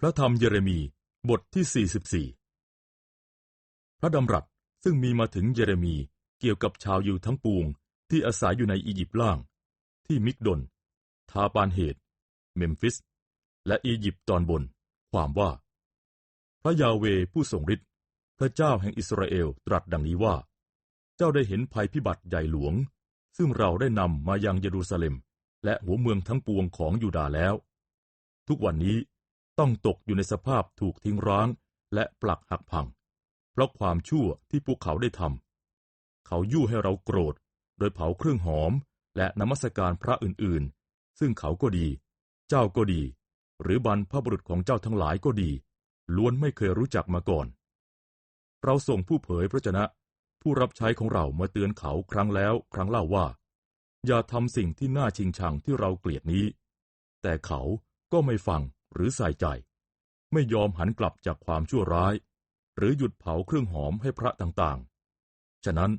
พระธรรมเยเรมีบทที่ 44 พระดำรัสซึ่งมีมาถึงเยเรมีเกี่ยวกับชาวยิวทั้งปวงที่อาศัยอยู่ในอียิปต์ล่าง ที่มิกดน ทาปานเหตุ เมมฟิส และอียิปต์ตอนบน ความว่า พระยาเวผู้ทรงฤทธิ์พระเจ้าแห่งอิสราเอลตรัสดังนี้ว่า เจ้าได้เห็นภัยพิบัติใหญ่หลวง ซึ่งเราได้นำมายังเยรูซาเล็ม และหัวเมืองทั้งปวงของยูดาห์แล้ว ทุกวันนี้ ต้องตกอยู่ในสภาพถูกทิ้งร้างและปลักหักพัง เพราะความชั่วที่พวกเขาได้ทำเขายู่ให้เราโกรธ โดยเผาเครื่องหอมและนมัสการพระอื่นๆ ซึ่งเขาก็ดี เจ้าก็ดี หรือบรรพบุรุษของเจ้าทั้งหลายก็ดี ล้วนไม่เคยรู้จักมาก่อน เราส่งผู้เผยพระชนะ ผู้รับใช้ของเรามาเตือนเขาครั้งแล้วครั้งเล่าว่า อย่าทำสิ่งที่น่าชิงชังที่เราเกลียดนี้ แต่เขาก็ไม่ฟัง หรือใส่ใจ ไม่ยอมหันกลับจากความชั่วร้าย หรือหยุดเผาเครื่องหอมให้พระต่างๆ ฉะนั้น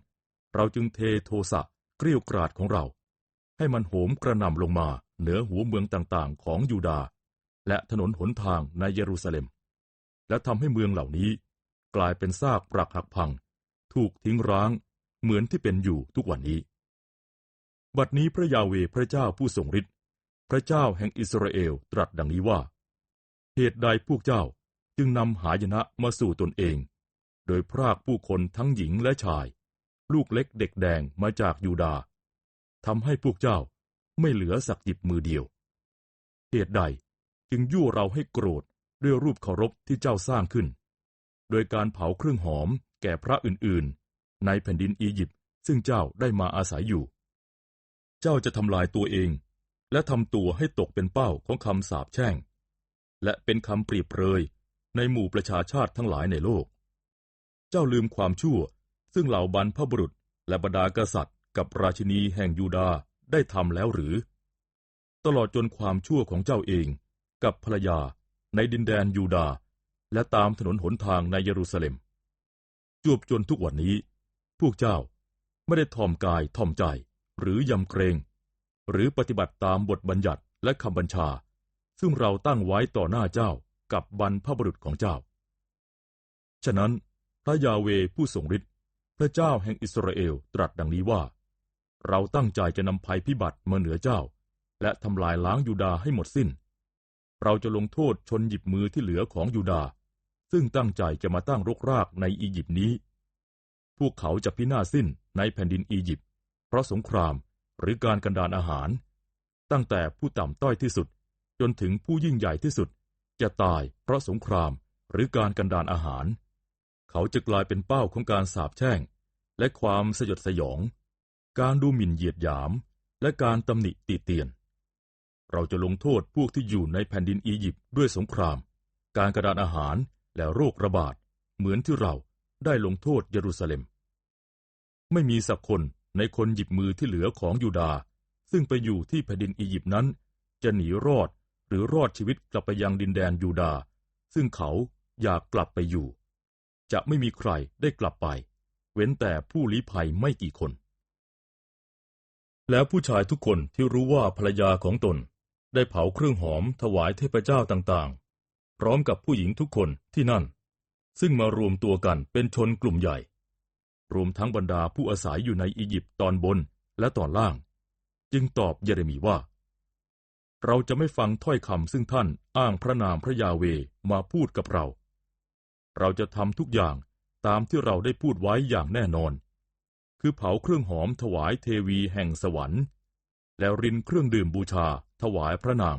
เราจึงเทโทสะเกลี้ยกราดของเรา ให้มันโหมกระหน่ำลงมาเหนือหัวเมืองต่างๆ ของยูดาห์และถนนหนทางในเยรูซาเล็ม และทำให้เมืองเหล่านี้ กลายเป็นซากปรักหักพัง ถูกทิ้งร้างเหมือนที่เป็นอยู่ทุกวันนี้ บัดนี้พระยาเวพระเจ้าผู้ทรงฤทธิ์พระเจ้าแห่งอิสราเอลตรัสดังนี้ว่า เหตุใดพวกเจ้าจึงนำหายนะมาสู่ตนเอง โดยพรากผู้คนทั้งหญิงและชาย ลูกเล็กเด็กแดงมาจากยูดาห์ทำให้พวกเจ้าไม่เหลือสักหยิบมือเดียว เหตุใดจึงยั่วเราให้โกรธด้วยรูปเคารพที่เจ้าสร้างขึ้น โดยการเผาเครื่องหอมแก่พระอื่นๆ ในแผ่นดินอียิปต์ซึ่งเจ้าได้มาอาศัยอยู่ เจ้าจะทำลายตัวเอง และทำตัวให้ตกเป็นเป้าของคำสาปแช่ง และเป็นคำเปรียบเปรยในหมู่ประชาชาติทั้งหลายในโลก เจ้าลืมความชั่ว ซึ่งเหล่าบรรพบุรุษและบรรดากษัตริย์ กับราชินีแห่งยูดาได้ทำแล้วหรือ ตลอดจนความชั่วของเจ้าเอง กับภรรยาในดินแดนยูดา และตามถนนหนทางในเยรูซาเล็ม จวบจนทุกวันนี้ พวกเจ้าไม่ได้ทอมกายทอมใจ หรือยำเกรง หรือปฏิบัติตามบทบัญญัติและคำบัญชา ซึ่งเราตั้งไว้ต่อหน้าเจ้ากับบรรพบุรุษของเจ้า ฉะนั้นพระยาเวผู้ทรงฤทธิ์พระเจ้าแห่งอิสราเอลตรัสดังนี้ว่า เราตั้งใจจะนำภัยพิบัติมาเหนือเจ้า และทำลายล้างยูดาให้หมดสิ้น เราจะลงโทษชนหยิบมือที่เหลือของยูดา ซึ่งตั้งใจจะมาตั้งรกรากในอียิปต์นี้ พวกเขาจะพินาศสิ้นในแผ่นดินอียิปต์เพราะสงครามหรือการกันดานอาหาร ตั้งแต่ผู้ต่ำต้อยที่สุด จนถึงผู้ยิ่งใหญ่ที่สุด จะตายเพราะสงครามหรือการกันดานอาหาร เขาจะกลายเป็นเป้าของการสาบแช่ง และความสยดสยอง การดูหมิ่นเหยียดหยาม และการตำหนิตีเตียน เราจะลงโทษพวกที่อยู่ในแผ่นดินอียิปต์ด้วยสงคราม การกระดานอาหารและโรคระบาด เหมือนที่เราได้ลงโทษเยรูซาเล็ม ไม่มีสักคนในคนหยิบมือที่เหลือของยูดา ซึ่งไปอยู่ที่แผ่นดินอียิปต์นั้น จะหนีรอด หรือรอดชีวิตกลับไปยังดินแดนยูดา ซึ่งเขาอยากกลับไปอยู่ จะไม่มีใครได้กลับไป เว้นแต่ผู้ลี้ภัยไม่กี่คน แล้วผู้ชายทุกคนที่รู้ว่าภรรยาของตน ได้เผาเครื่องหอมถวายเทพเจ้าต่างๆ พร้อมกับผู้หญิงทุกคนที่นั่น ซึ่งมารวมตัวกันเป็นชนกลุ่มใหญ่ รวมทั้งบรรดาผู้อาศัยอยู่ในอียิปต์ตอนบนและตอนล่าง จึงตอบเยเรมีว่า เราจะไม่ฟังถ้อยคำซึ่งท่านอ้างพระนามพระยาเวมาพูดกับเรา เราจะทำทุกอย่างตามที่เราได้พูดไว้อย่างแน่นอน คือเผาเครื่องหอมถวายเทวีแห่งสวรรค์ แล้วรินเครื่องดื่มบูชาถวายพระนาง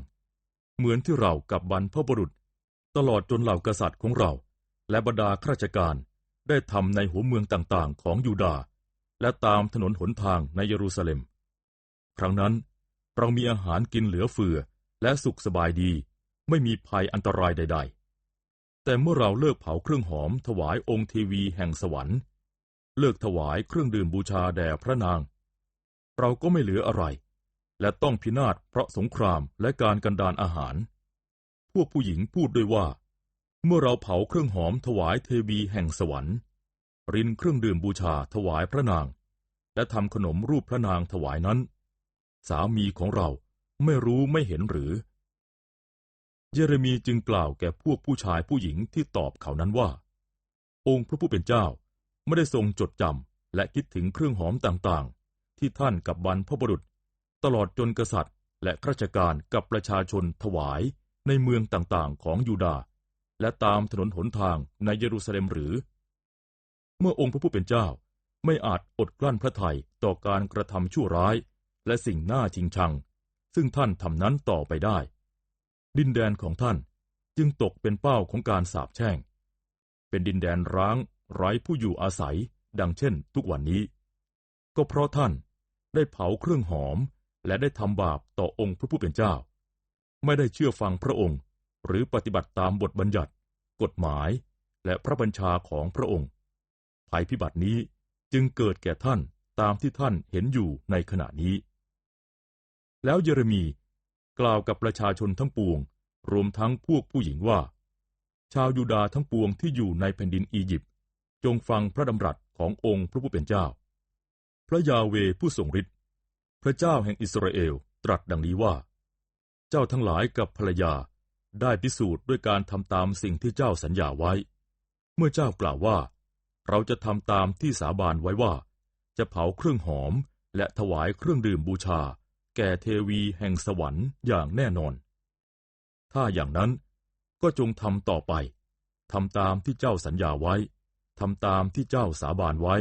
เหมือนที่เรากับบรรพบุรุษ ตลอดจนเหล่ากษัตริย์ของเรา และบรรดาข้าราชการได้ทำในหัวเมืองต่างๆ ของยูดาห์และตามถนนหนทางในเยรูซาเล็ม ครั้งนั้น เรามีอาหารกินเหลือเฟือ และสุขสบายดี ไม่มีภัยอันตรายใด ๆ แต่เมื่อเราเลิกเผาเครื่องหอมถวายองค์เทวีแห่งสวรรค์ เลิกถวายเครื่องดื่มบูชาแด่พระนาง เราก็ไม่เหลืออะไร และต้องพินาศเพราะสงครามและการกันดานอาหาร พวกผู้หญิงพูดด้วยว่า เมื่อเราเผาเครื่องหอมถวายเทวีแห่งสวรรค์ รินเครื่องดื่มบูชาถวายพระนาง และทำขนมรูปพระนางถวายนั้น สามีของเราไม่รู้ไม่เห็นหรือ เยเรมีจึงกล่าวแก่พวกผู้ชายผู้หญิงที่ตอบเขานั้นว่า องค์พระผู้เป็นเจ้าไม่ได้ทรงจดจำและคิดถึงเครื่องหอมต่างๆ ที่ท่านกับบรรพบุรุษ ตลอดจนกษัตริย์ และข้าราชการกับประชาชนถวายในเมืองต่างๆ ของยูดาห์และตามถนนหนทางในเยรูซาเล็มหรือ เมื่อองค์พระผู้เป็นเจ้าไม่อาจอดกลั้นพระทัยต่อการกระทำชั่วร้าย และสิ่งน่าชิงชัง ซึ่งท่านทำนั้นต่อไปได้ ดินแดนของท่านจึงตกเป็นเป้าของการสาปแช่ง เป็นดินแดนร้างไร้ผู้อยู่อาศัยดังเช่น ทุกวันนี้ ก็เพราะท่านได้เผาเครื่องหอมและได้ทำบาปต่อองค์พระผู้เป็นเจ้า ไม่ได้เชื่อฟังพระองค์ หรือปฏิบัติตามบทบัญญัติ กฎหมาย และพระบัญชาของพระองค์ ภัยพิบัตินี้จึงเกิดแก่ท่านตามที่ท่านเห็นอยู่ในขณะนี้ แล้วเยเรมีกล่าวกับประชาชนทั้งปวง รวมทั้งพวกผู้หญิงว่า ชาวยูดาห์ทั้งปวงที่อยู่ในแผ่นดินอียิปต์จงฟังพระดำรัสขององค์พระผู้เป็นเจ้า พระยาเวผู้ทรงฤทธิ์พระเจ้าแห่งอิสราเอลตรัสดังนี้ว่า เจ้าทั้งหลายกับภรรยาได้พิสูจน์ด้วยการทำตามสิ่งที่เจ้าสัญญาไว้ เมื่อเจ้ากล่าวว่า เราจะทำตามที่สาบานไว้ว่า จะเผาเครื่องหอมและถวายเครื่องดื่มบูชา แก่เทวีแห่งสวรรค์อย่างแน่นอน ถ้าอย่างนั้นก็จงทำต่อไปทำตามที่เจ้าสัญญาไว้ทำตามที่เจ้าสาบานไว้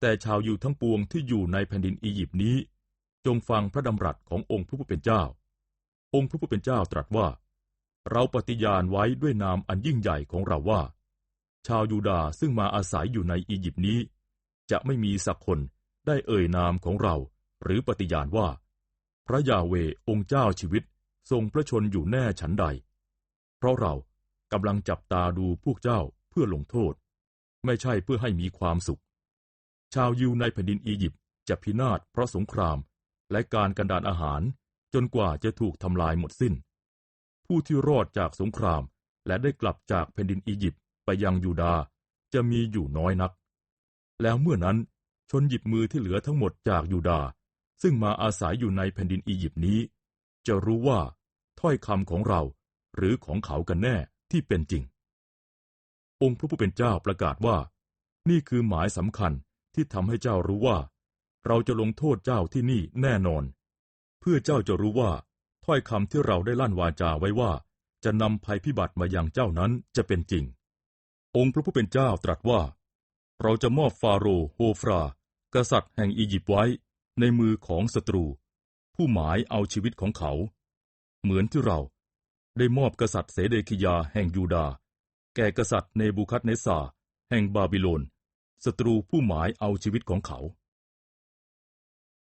แต่ชาวอยู่ทั้งปวงที่อยู่ในแผ่นดินอียิปต์นี้ จงฟังพระดำรัสขององค์พระผู้เป็นเจ้า องค์พระผู้เป็นเจ้าตรัสว่า เราปฏิญาณไว้ด้วยนามอันยิ่งใหญ่ของเราว่า ชาวยูดาห์ซึ่งมาอาศัยอยู่ในอียิปต์นี้ จะไม่มีสักคนได้เอ่ยนามของเรา หรือปฏิญาณว่า พระยาเวองค์เจ้าชีวิตทรงพระชนอยู่แน่ฉันใด เพราะเรากำลังจับตาดูพวกเจ้าเพื่อลงโทษ ไม่ใช่เพื่อให้มีความสุข ชาวยิวในแผ่นดินอียิปต์จะพินาศเพราะสงครามและการกันดานอาหารจนกว่าจะถูกทำลายหมดสิ้น ผู้ที่รอดจากสงครามและได้กลับจากแผ่นดินอียิปต์ไปยังยูดาห์จะมีอยู่น้อยนัก แล้วเมื่อนั้นชนหยิบมือที่เหลือทั้งหมดจากยูดาห์ ซึ่งมาอาศัยอยู่ในแผ่นดินอียิปต์นี้ จะรู้ว่า ถ้อยคำของเราหรือของเขากันแน่ที่เป็นจริง องค์พระผู้เป็นเจ้าประกาศว่า นี่คือหมายสำคัญที่ทำให้เจ้ารู้ว่า เราจะลงโทษเจ้าที่นี่แน่นอน เพื่อเจ้าจะรู้ว่า ถ้อยคำที่เราได้ลั่นวาจาไว้ว่า จะนำภัยพิบัติมาอย่างเจ้านั้นจะเป็นจริง องค์พระผู้เป็นเจ้าตรัสว่า เราจะมอบฟาโรห์โฮฟรา กษัตริย์แห่งอียิปต์ไว้ ในมือของศัตรู ผู้หมายเอาชีวิตของเขา เหมือนที่เราได้มอบกษัตริย์เสเดคิยาแห่งยูดา แก่กษัตริย์เนบูคัดเนสซาแห่งบาบิโลนศัตรูผู้หมายเอาชีวิตของเขา